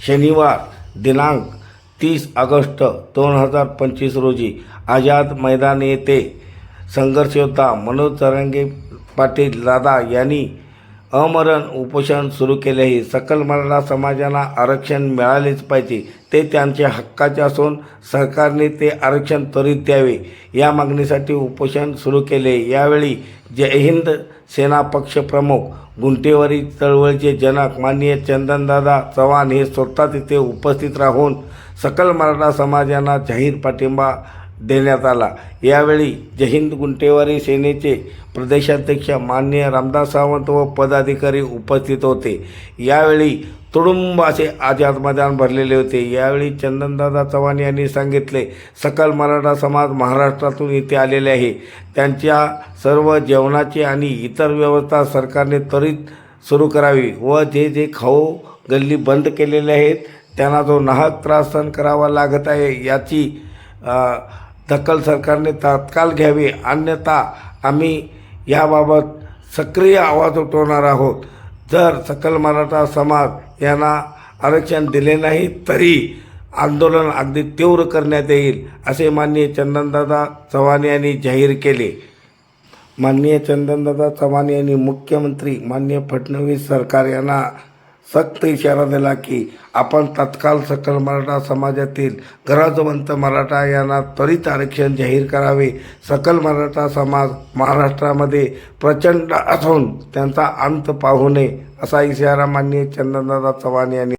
शनिवार दिनांक तीस ऑगस्ट दोन हजार पंचवीस रोजी आझाद मैदान येथे संघर्षयोद्धा मनोज तरंगे पाटील दादा यांनी अमरण उपोषण सुरू केले सकल मराठा समाजाला आरक्षण मिळालेच पाहिजे ते त्यांच्या हक्काचे असून सरकारने ते आरक्षण त्वरित द्यावे. या मागणीसाठी उपोषण सुरू केले. यावेळी जय हिंद सेना पक्ष प्रमुख गुंटेवारी चळवळीचे जनक माननीय चंदनदादा चव्हाण हे स्वतः तिथे उपस्थित राहून सकल मराठा समाजांना जाहीर पाठिंबा देण्यात आला. यावेळी जहिंद गुंटेवारी सेनेचे प्रदेशाध्यक्ष माननीय रामदास सावंत व पदाधिकारी उपस्थित होते. यावेळी तुडुंब असे आझाद मैदान भरलेले होते. यावेळी चंदनदादा चव्हाण यांनी सांगितले सकल मराठा समाज महाराष्ट्रातून इथे आलेले आहे. त्यांच्या सर्व जेवणाची आणि इतर व्यवस्था सरकारने त्वरित सुरू करावी व जे जे खाऊ गल्ली बंद केलेले आहेत त्यांना जो नाहक त्रास सहन करावा लागत आहे याची दखल सरकारने तात्काळ घ्यावी. अन्यथा आम्ही याबाबत सक्रिय आवाज उठवणार आहोत. जर सकल मराठा समाज यांना आरक्षण दिले नाही तरी आंदोलन अगदी तीव्र करण्यात येईल असे माननीय चंदनदादा चव्हाण यांनी जाहीर केले. माननीय चंदनदादा चव्हाण यांनी मुख्यमंत्री माननीय फडणवीस सरकार यांना सक्त इशारा दिला की आपण तत्काळ सकल मराठा समाजातील गरजवंत मराठा यांना त्वरित आरक्षण जाहीर करावे. सकल मराठा समाज महाराष्ट्रामध्ये प्रचंड असून त्यांचा अंत पाहू नये असा इशारा माननीय चंदनदादा चव्हाण यांनी